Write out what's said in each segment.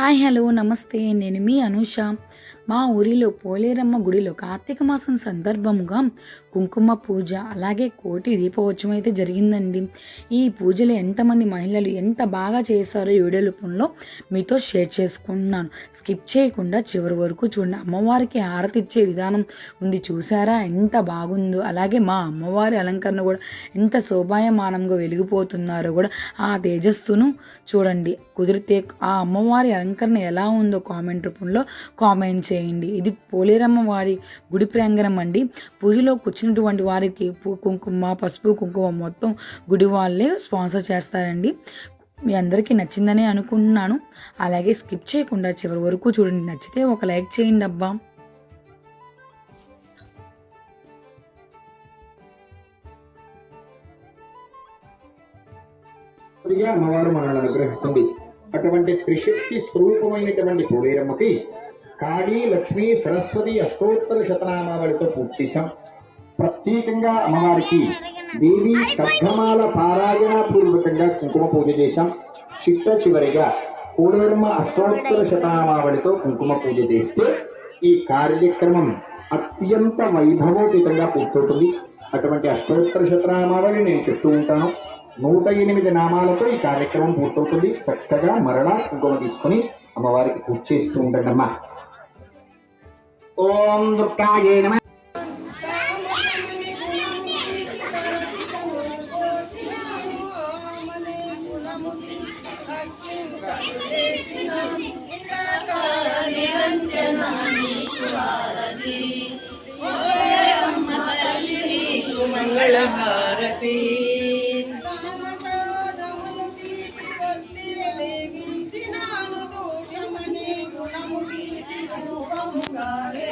Hi hello నమస్తే. నేను మీ అనూష. మా ఊరిలో పోలేరమ్మ గుడిలో కార్తీక మాసం సందర్భముగా కుంకుమ పూజ అలాగే కోటి దీపోత్సవం అయితే జరిగిందండి. ఈ పూజలు ఎంతమంది మహిళలు ఎంత బాగా చేశారో ఈ వీడియో రూపంలో మీతో షేర్ చేసుకుంటున్నాను. స్కిప్ చేయకుండా చివరి వరకు చూడండి. అమ్మవారికి హారతి ఇచ్చే విధానం ఉంది. చూసారా? ఎంత బాగుందో. అలాగే మా అమ్మవారి అలంకరణ కూడా ఎంత శోభాయమానంగా వెలిగిపోతున్నారో కూడా ఆ తేజస్సును చూడండి. కుదిరితే ఆ అమ్మవారి అలంకరణ ఎలా ఉందో కామెంట్ రూపంలో కామెంట్ చేయండి. ఇది పోలేరమ్మ వారి గుడి ప్రాంగణం అండి. పూజలో కూర్చున్నటువంటి వారికి కుంకుమ పసుపు కుంకుమ మొత్తం గుడి వాళ్ళే స్పాన్సర్ చేస్తారండి. మీ అందరికీ నచ్చిందనే అనుకుంటున్నాను. అలాగే స్కిప్ చేయకుండా చివరి వరకు చూడండి. నచ్చితే ఒక లైక్ చేయండి అబ్బా. అమ్మవారు మనల్ని అనుగ్రహిస్తుంది. అటువంటి త్రిశక్తి స్వరూపమైనటువంటి కోడేరమ్మకి కాళీ లక్ష్మి సరస్వతి అష్టోత్తర శతనామావళితో పూజ చేశాం. ప్రత్యేకంగా అమ్మవారికి దేవి కర్ధమాల పారాయణ పూర్వకంగా కుంకుమ పూజ చేశాం. చిట్ట చివరిగా కోడేరమ్మ అష్టోత్తర శతనామావళితో కుంకుమ పూజ చేస్తే ఈ కార్యక్రమం అత్యంత వైభవోపేతంగా పూర్తవుతుంది. అటువంటి అష్టోత్తర శతనామావళి నేను చెప్తూ ఉంటాను. నూట ఎనిమిది నామాలతో ఈ కార్యక్రమం పూర్తవుతుంది. చక్కగా మరలా కుంకుమ తీసుకొని అమ్మవారికి పూజ చేస్తూ ఉండండి అమ్మా ఓం దుర్గాయ నమ.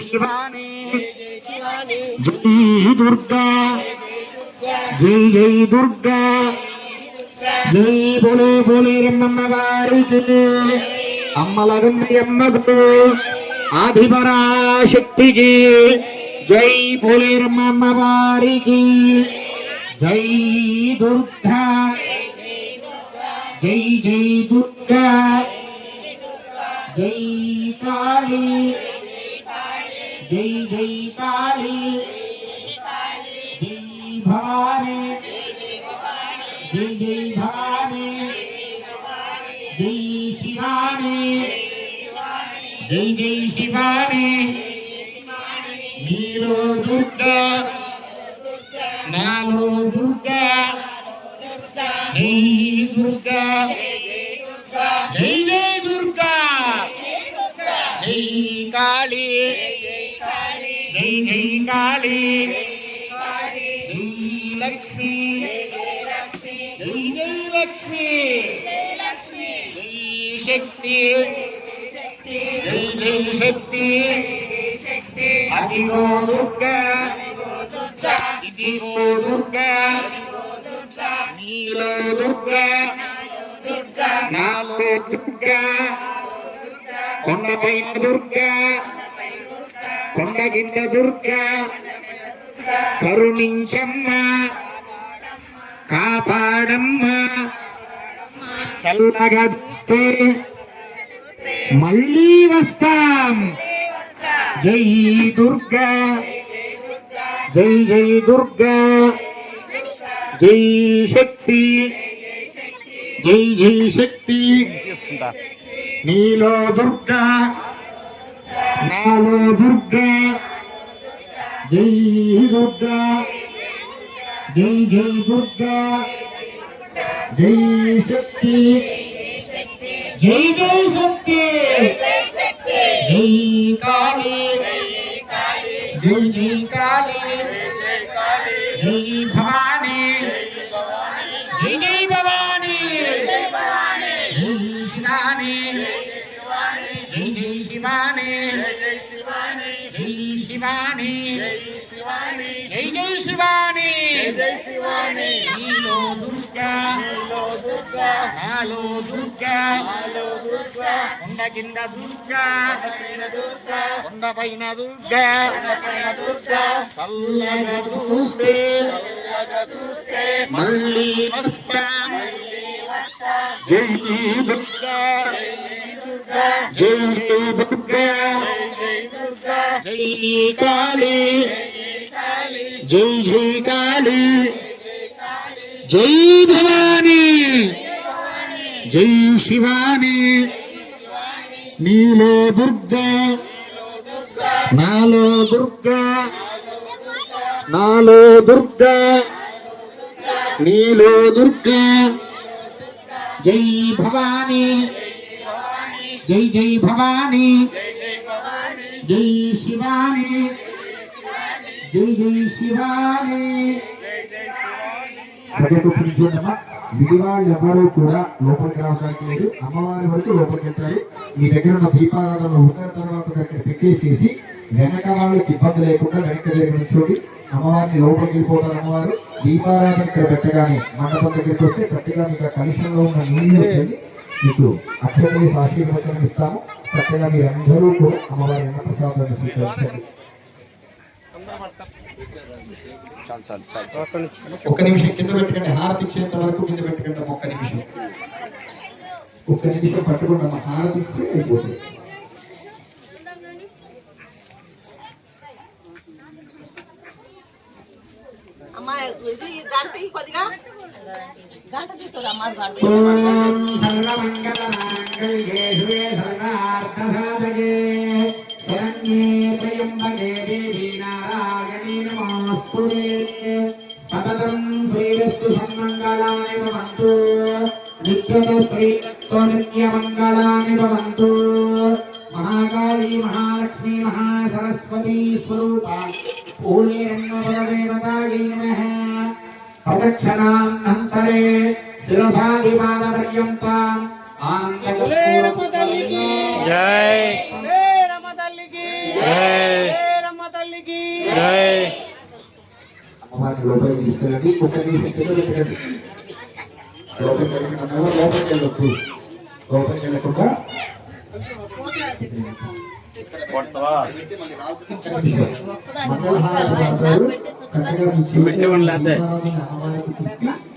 శివాని జై దుర్గా జై జై దుర్గా జై బోలే బోలే రమ్మమ్మ వారికి అమ్మలగమ్మ అమ్మకు ఆదిపరాశక్తికి జై బోలే రమ్మమ్మ వారికి జై దుర్గా జై జై దుర్గా జై కాళీ జై జై కాళీ జై భవానీ జై జై భవానీ జై శివాని జై జై శివాని నీలో దుర్గా నాలో దుర్గా జై దుర్గా జై కాళీ జై లక్ష్మి జై జై లక్ష్మి జై శక్తి జై జై శక్తి అదిగో దుర్గా ఇదిగో దుర్గా నీలో దుర్గా నాలో దుర్గా దుర్గ దుర్గా కొండ కింద కరుణించమ్మ కాపాడమ్మ చల్లగా చూస్తే మళ్ళీ వస్తాం. జై దుర్గా జై జై దుర్గా జై శక్తి జై జై శక్తి. నీలో దుర్గా నాలో దుర్గా జై దుర్గా జై జై దుర్గా జై శక్తి జై జై శక్తి జై కాళీ జై జై కాళీ జై భవానీ జై జై దుర్గా కొండ కింద దుర్గా కొండ పైన దుర్గా చల్లగా చూస్తే. మళ్ళీ వస్తాం. జై దుర్గా. జై దుర్గా. జై కాళీ జై జై కాళీ జై భవానీ. జై శివాని. నీలో దుర్గా నాలో దుర్గా నాలో దుర్గా నీలో దుర్గా. జై భవానీ. జై జై భవానీ. జై శివాని. జై జై శివాని. చూడమ్మా విడివాళ్ళు ఎవరు కూడా లోపలికి రావడానికి లేదు. అమ్మవారి వరకు లోపలికి వెళ్తారు. మీ దగ్గర ఉన్న దీపారాధనలు ఉన్న తర్వాత దగ్గర పెట్టేసేసి వెనక వాళ్ళకి ఇబ్బంది లేకుండా వెనక దగ్గర నుంచోడి అమ్మవారిని లోపలికి వెళ్ళిపోతారు అమ్మవారు. దీపారాధన ఇక్కడ పెట్టగానే మండపం దగ్గరికి వస్తే చక్కగా మీకు కలుషంలో ఉన్న నీళ్ళు వచ్చి మీకు అక్షరాలు ఆశీర్వచనం ఇస్తాము. చక్కగా మీరందరూ కూడా అమ్మవారి ప్రసాదాన్ని స్వీకరించండి. ఒక్క నిమిషం కింద పెట్టకండి హారతి ఇచ్చేంత వరకు కింద పెట్టకండి ఒక్క నిమిషం ఒక్క నిమిషం పట్టుకుంటాం అమ్మ హారతి ఇస్తే అయిపోతుంది అమ్మా ఇది గంట తీ కొద్దిగా గంట తీసుకోదా అమ్మా గంట భవంతు మహాకాళీ మహాలక్ష్మీ మహాసరస్వతీ స్వరూప పూర్ణేన్మదేవతాయై నమః ప్రదక్షిణానంతరే శిరసాదిపాదపర్యంతం ఆనందకర్పూరపుత్రలింగే జై జై అమ్మవారిని లోపలికి తీసుకెళ్ళండి కుక్క తీసి కింద పెట్టండి లోపలికి వెళ్ళకుండా లోపలికి వెళ్ళొద్దు. లోపలికి వెళ్ళకుండా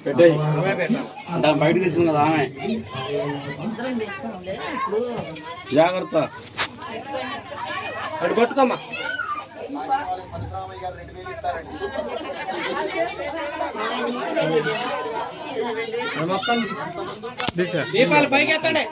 పెట్టే దాన్ని బయట తెచ్చింది కదా ఆమె జాగ్రత్త అటు పట్టుకోమ్మా దీపాలు పైకి ఎత్తండి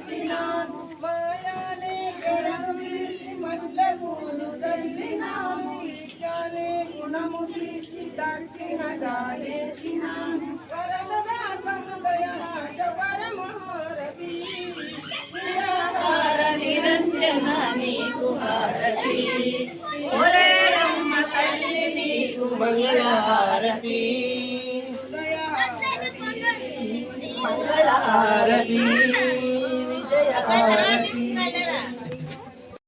వేసినాను మాయానే కరణు తీసి మల్లె పూలు చల్లినాను ఈశానే గుణము తీసి దక్షిణగా వేసినాను వరదదాస హృదయ హాస పరమహారతి నిరాకార నిరంజన నీకు హారతి ఓలేరమ్మ తల్లి నీకు మంగళహారతి మంగళహారతి విజయ హారతి